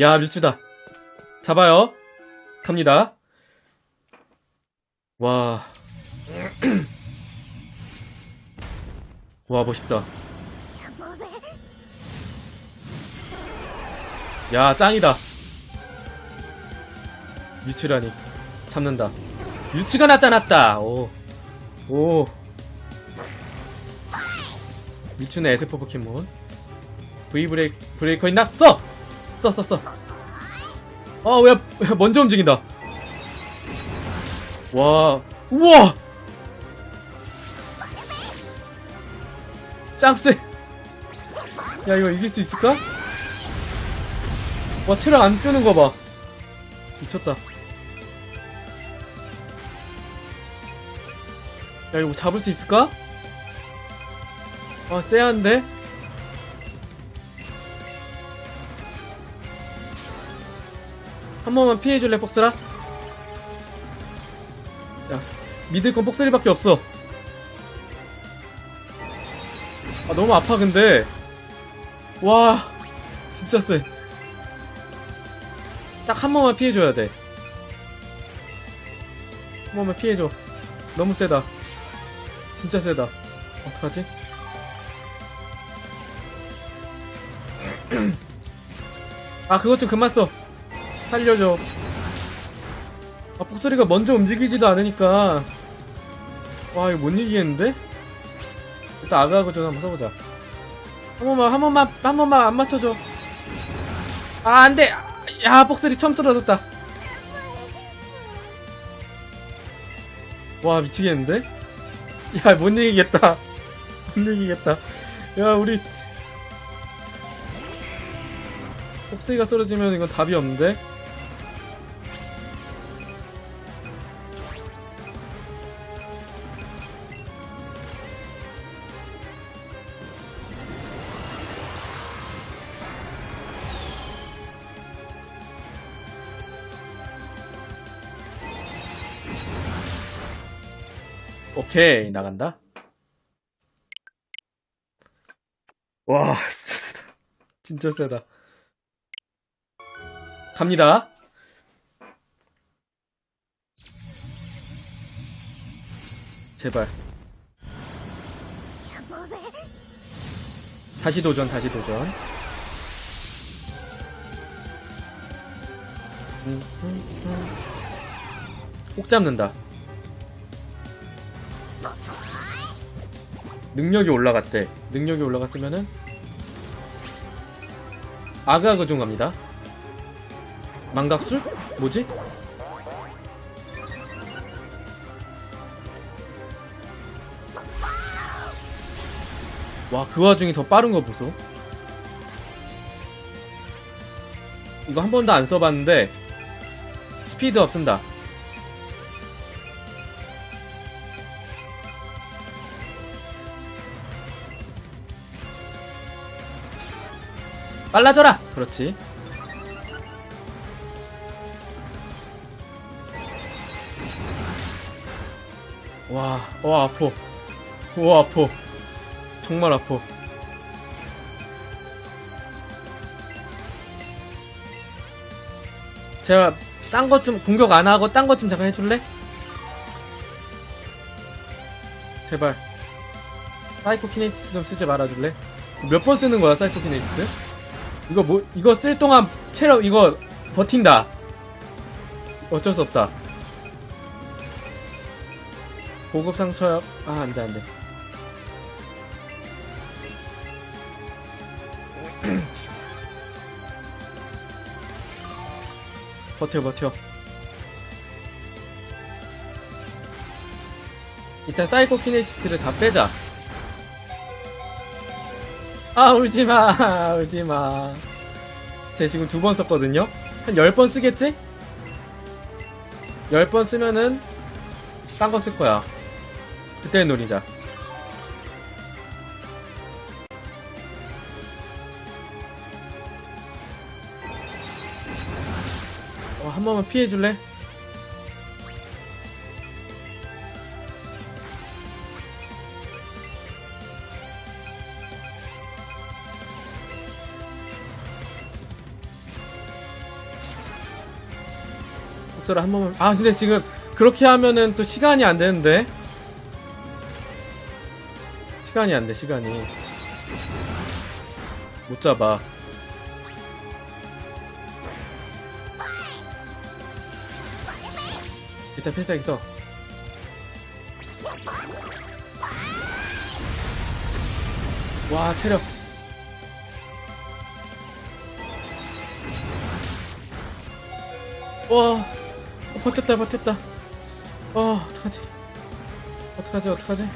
야, 뮤츠다. 잡아요. 갑니다. 와. 와, 멋있다. 야, 짱이다. 뮤츠라니. 잡는다. 뮤츠가 나타났다. 오. 오. 뮤츠는 에스퍼 포켓몬. V 브레이크, 브레이커 있나? 써! 써, 써, 써. 아, 왜, 왜 먼저 움직인다. 와, 우와! 짱세! 야, 이거 이길 수 있을까? 와, 체력 안 뜨는 거 봐. 미쳤다. 야, 이거 잡을 수 있을까? 아, 쎄한데? 한 번만 피해줄래, 폭스라? 야, 믿을 건 폭스리밖에 없어. 아, 너무 아파, 근데. 와, 진짜 쎄. 딱 한 번만 피해줘야 돼. 한 번만 피해줘. 너무 세다. 진짜 세다. 어떡하지? 아, 그것 좀 그만 써. 살려줘. 아, 폭소리가 먼저 움직이지도 않으니까. 와, 이거 못 이기겠는데? 일단 아가하고 좀 한번 써보자. 한 번만, 한 번만, 한 번만 안 맞춰줘. 아, 안 돼! 야, 폭소리 처음 쓰러졌다. 와, 미치겠는데? 야, 못 이기겠다. 못 이기겠다. 야, 우리. 폭소리가 쓰러지면 이건 답이 없는데? 오케이, 나간다. 와, 진짜 세다. 진짜 세다. 갑니다. 제발. 다시 도전, 다시 도전. 음, 음, 음. 꼭 잡는다. 능력이 올라갔대. 능력이 올라갔으면은 아가 그중 갑니다. 망각술? 뭐지? 와, 그 와중에 더 빠른 거 보소. 이거 한 번도 안 써봤는데, 스피드 업 쓴다. 빨라져라! 그렇지. 와, 와, 아파. 와, 아파. 정말 아파. 제가 딴 것 좀 공격 안 하고 딴 것 좀 잠깐 해줄래? 제발. 사이코 키네티스 좀 쓰지 말아줄래? 몇 번 쓰는 거야, 사이코 키네티스? 이거 뭐, 이거 쓸 동안 체력, 이거 버틴다. 어쩔 수 없다. 고급 상처, 아, 안 돼, 안 돼. 버텨, 버텨. 일단 사이코 키네시스를 다 빼자. 아, 울지마, 울지마. 쟤 지금 두 번 썼거든요? 한열번 쓰겠지? 열번 쓰면은, 딴 거 쓸 거야. 그때 노리자. 어, 한 번만 피해줄래? 복서를 한 번만. 아, 근데 지금 그렇게 하면은 또 시간이 안 되는데. 시간이 안 돼, 시간이. 못 잡아. 일단 필살기 써. 와, 체력. 와, 어, 버텼다, 버텼다. 어, 어떡하지? 어떡하지, 어떡하지?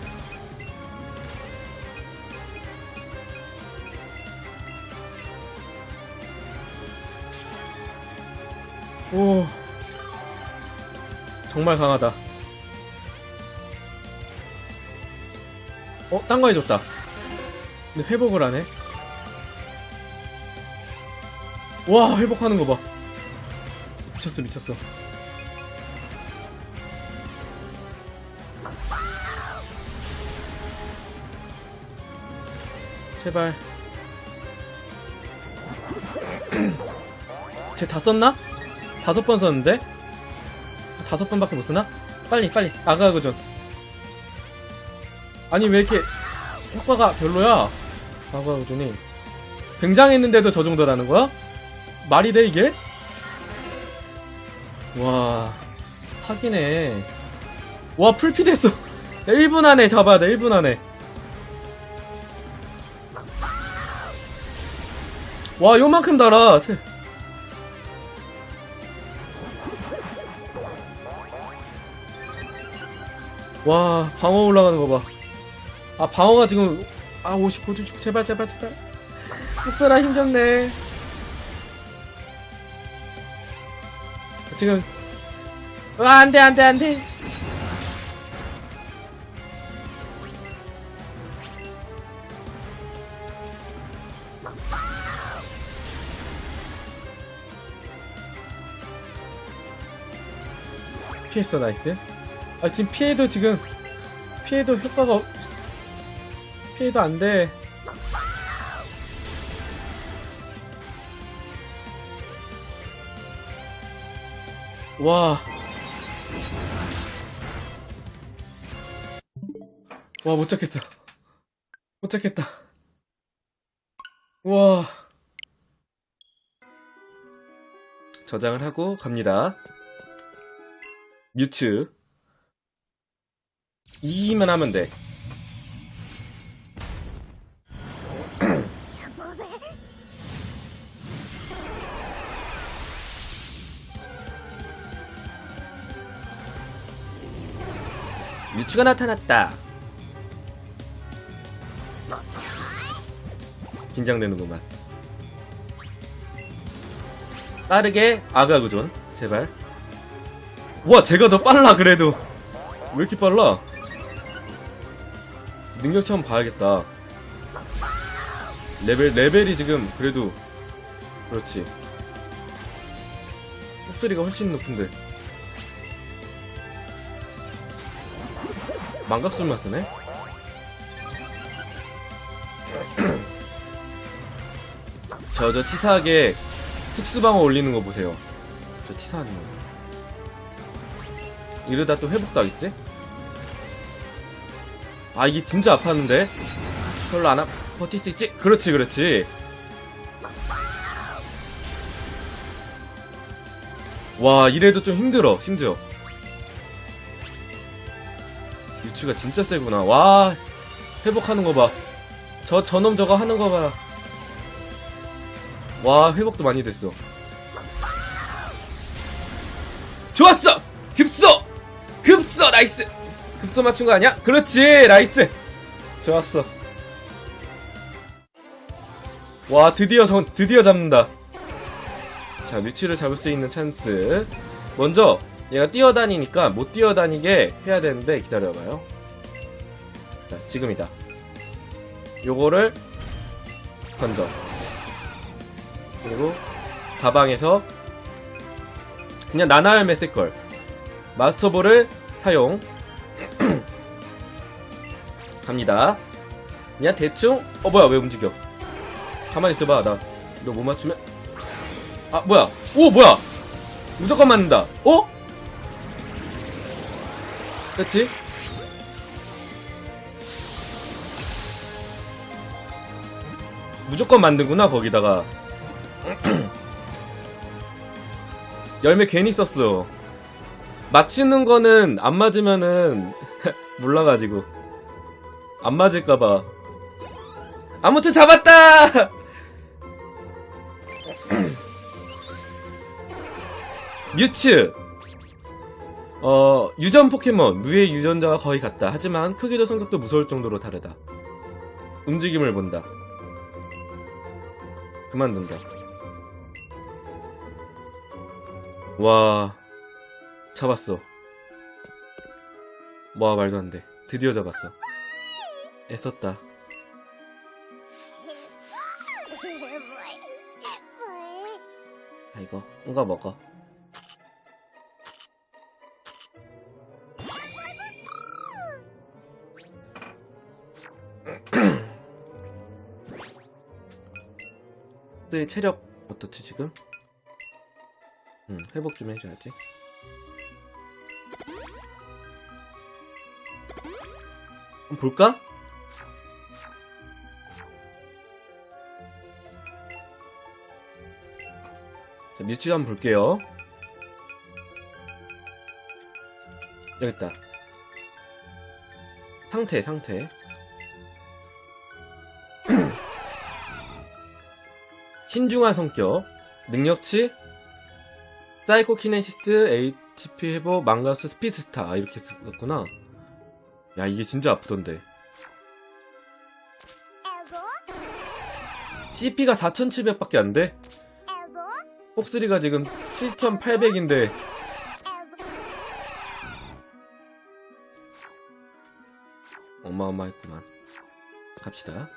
오, 정말 강하다. 어, 딴 거 해줬다. 근데 회복을 안 해. 와, 회복하는 거 봐. 미쳤어, 미쳤어. 제발. 쟤 다 썼나? 다섯 번 썼는데? 다섯 번밖에 못 쓰나? 빨리, 빨리. 아가그전. 아니, 왜 이렇게 효과가 별로야? 아가그전이. 굉장했는데도 저 정도라는 거야? 말이 돼, 이게? 와, 사기네. 와, 풀피 됐어. 1분 안에 잡아야 돼, 1분 안에. 와, 요만큼 달아. 切. 와, 방어 올라가는 거 봐. 아, 방어가 지금, 아, 59, 60, 제발, 제발, 제발. 흑스라 힘겹네. 지금, 아, 안 돼, 안 돼, 안 돼. 피했어, 나이스. 아, 지금 피해도 지금, 피해도 효과가, 없- 피해도 안 돼. 와. 와, 못 잡겠어. 못 잡겠다. 와. 저장을 하고 갑니다. 뮤츠. 이기만 하면 돼. 뮤츠가 나타났다. 긴장되는구만. 빠르게 아가구존 제발. 와, 제가 더 빨라 그래도. 왜 이렇게 빨라? 능력치 한번 봐야겠다. 레벨 레벨이 지금 그래도 그렇지. 목소리가 훨씬 높은데. 망각술만 쓰네? 저, 저 치사하게 특수방어 올리는 거 보세요. 저 치사하는 거. 이러다 또 회복도 하겠지? 아, 이게 진짜 아팠는데? 별로 안 아, 버틸 수 있지? 그렇지, 그렇지. 와, 이래도 좀 힘들어, 심지어. 유추가 진짜 세구나. 와, 회복하는 거 봐. 저, 저놈 저거 하는 거 봐. 와, 회복도 많이 됐어. 좋았어! 나이스! 급소 맞춘 거 아니야? 그렇지! 나이스! 좋았어. 와, 드디어, 전, 드디어 잡는다. 자, 뮤치를 잡을 수 있는 찬스. 먼저, 얘가 뛰어다니니까 못 뛰어다니게 해야 되는데, 기다려봐요. 자, 지금이다. 요거를 던져. 그리고 가방에서 그냥 나나열매 쓸걸 마스터볼을 사용. 갑니다. 그냥 대충. 어 뭐야 왜 움직여? 가만히 있어봐 나. 너 못 맞추면? 아 뭐야? 오 뭐야? 무조건 맞는다. 어? 그치? 무조건 만드구나 거기다가. 열매 괜히 썼어 맞추는 거는 안 맞으면은 몰라가지고. 안 맞을까봐. 아무튼 잡았다! 뮤츠. 어 유전 포켓몬. 누의 유전자가 거의 같다. 하지만 크기도 성격도 무서울 정도로 다르다. 움직임을 본다. 그만둔다. 와 잡았어. 와 말도 안 돼. 드디어 잡았어. 애썼다. 자 이거 이거 먹어. 네 체력 어떻지 지금? 응 회복 좀 해줘야지 볼까? 자, 뮤츠 한번 볼게요. 여기 있다. 상태, 상태. 신중한 성격, 능력치, 사이코키네시스, HP 회복, 망가스, 스피드스타 아, 이렇게 썼구나. 야 이게 진짜 아프던데. CP가 4700밖에 안 돼? 폭3가 지금 7800인데. 어마어마했구만. 갑시다.